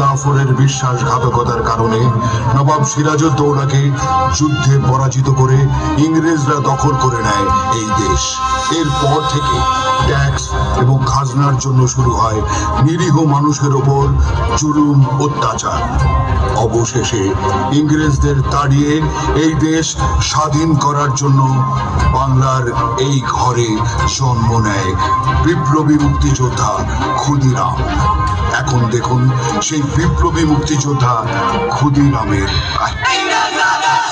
জাফরের বিশ্বাসঘাতকতার কারণে নবাব সিরাজউদ্দৌলাকে যুদ্ধে পরাজিত করে ইংরেজরা দখল করে নেয় এই দেশ। এরপর থেকে ট্যাক্স এবং খাজনার জন্য শুরু হয় নিরীহ মানুষের ওপর জুলুম, অত্যাচার অবশেষে ইংরেজদের তাড়িয়ে এই দেশ স্বাধীন করার জন্য বাংলার এই ঘরে জন্ম নেয় বিপ্লবী মুক্তিযোদ্ধা ক্ষুদিরাম এখন দেখুন সেই বিপ্লবী মুক্তিযোদ্ধা ক্ষুদিরামের কাহিনী।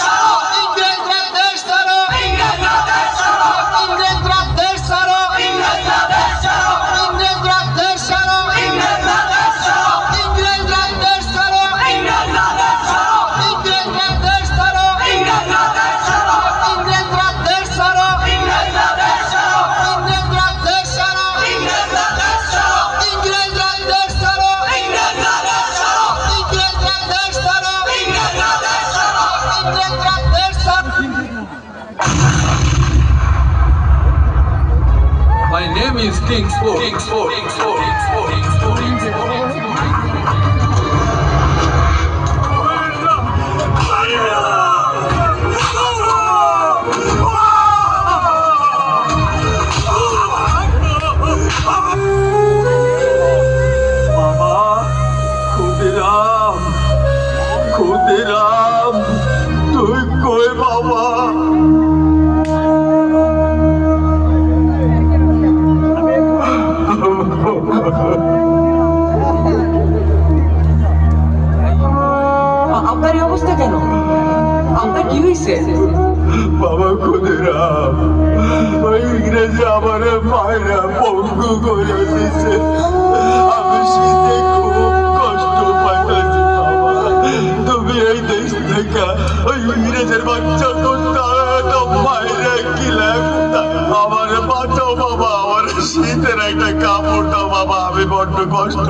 কষ্ট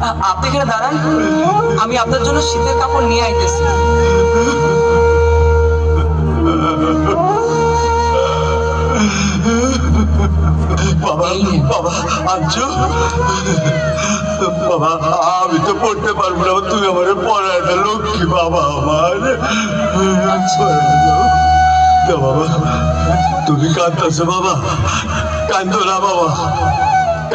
আ- আপনি এখানে দাঁড়ান। আমি আপনার জন্য শীতের কাপড় নিয়ে আইতেছি। বাবা বাবা আনছো বাবা আমি তো পড়তে পারব না তুমি আমার পড়ায় না লক্ষ্মী বাবা আমার। দাও বাবা তুমি কাঁদতেছো বাবা। কান্দো না বাবা।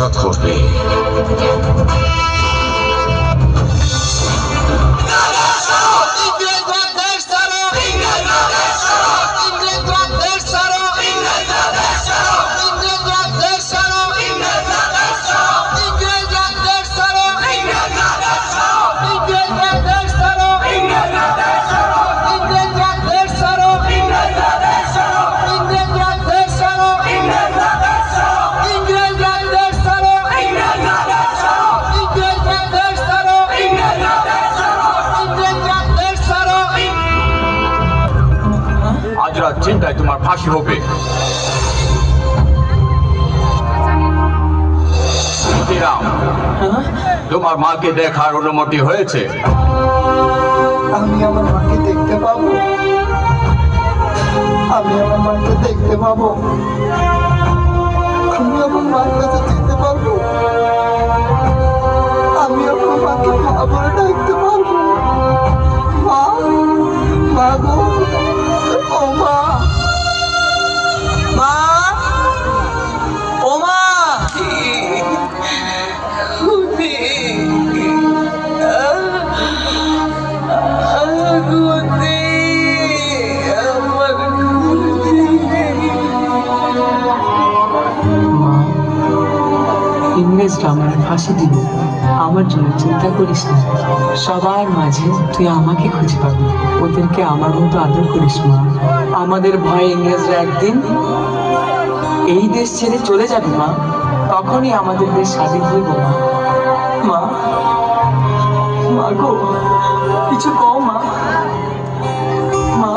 That could be. রাত তোমার ফাঁসি হবে। তোমার মাকে দেখার অনুমতি হয়েছে? আমি আমার মাকে দেখতে পাবো। আমি আমার মাকে দেখতে পাবো। আমি আমার মার কাছে যেতে পারব। আমি আমার মাকে মা ডাকতে পারব। মা মা গো, ও মা। জাস্ট আমার ফাঁসি দিব। আমার জন্য চিন্তা করিস না। সবার মাঝে তুই আমাকে খুঁজে পাবি। ওদেরকে আমার মতো আদর করিস মা। আমাদের ভয় ইংরেজরা একদিন এই দেশ ছেড়ে চলে যাবে মা। তখনই আমাদের দেশ স্বাধীন হইব মা। মা গো, কিছু কম মা মা।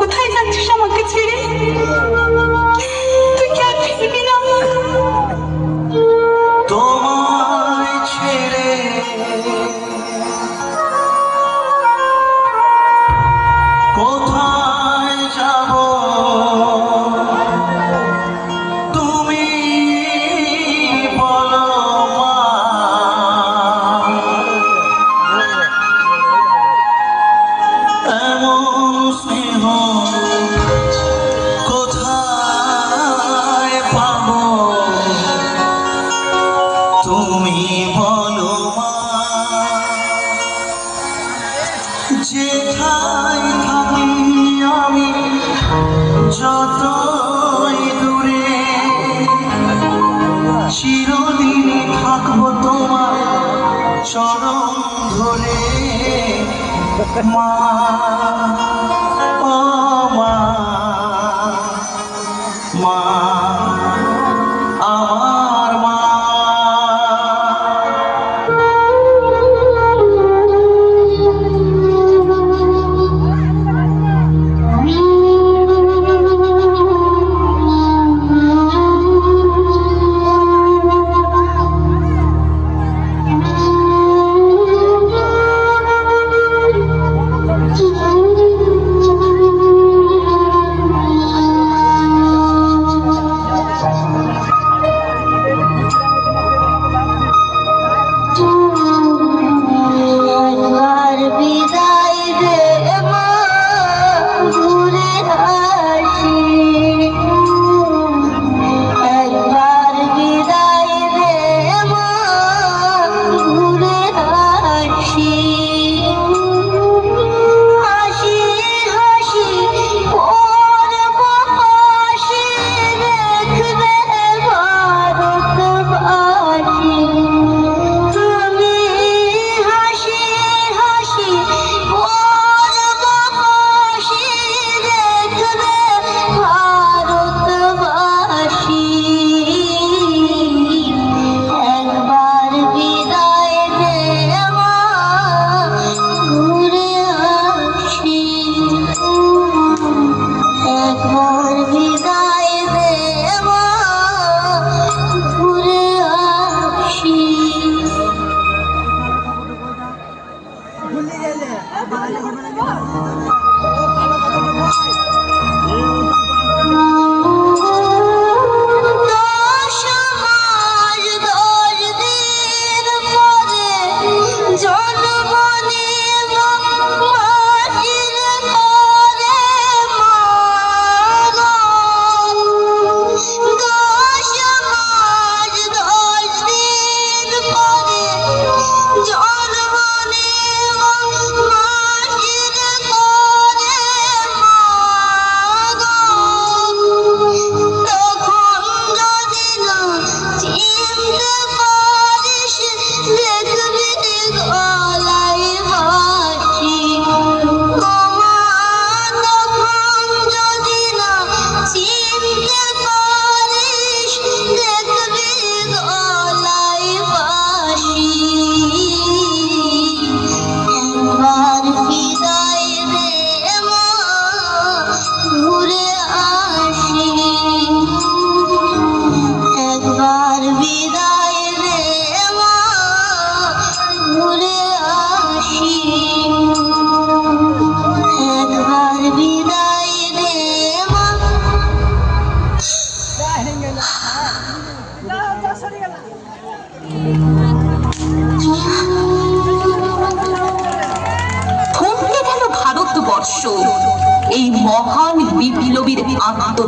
কোথায় যাচ্ছিস আমাকে ছেড়ে কোথায় থাকি আমি? যতই দূরে থাকব তোমার চরণ ধরে। মা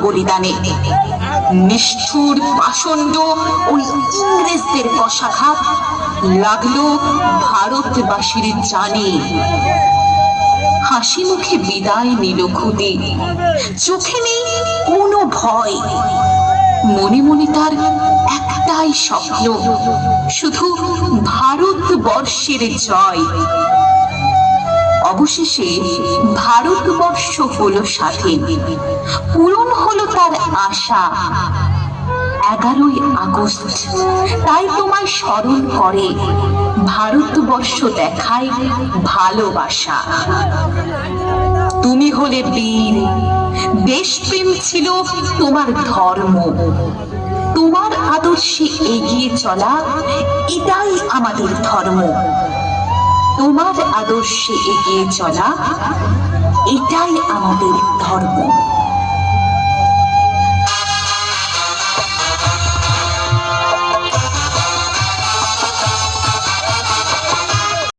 আত্মবলিদানে নিষ্ঠুর পাষণ্ড ওই ইংরেজদের কষাঘাত লাগল ভারতবাসীর জানে। হাসি মুখে বিদায় নিল খুদে। চোখে নেই কোনো ভয়। মনে মনে তার একটাই স্বপ্ন, শুধু ভারতবর্ষের জয়। অবশেষে ভারতবর্ষ হলো স্বাধীন। পূরণ হলো তার আশা। এগারোই আগস্ট। তাই তোমায় স্মরণ করে ভারতবর্ষ দেখায় ভালোবাসা। তুমি হলে বীর। দেশপ্রেম ছিল তোমার ধর্ম। তোমার আদর্শে এগিয়ে চলা এটাই আমাদের ধর্ম। তোমার আদর্শে এগিয়ে চলা এটাই আমাদের ধর্ম।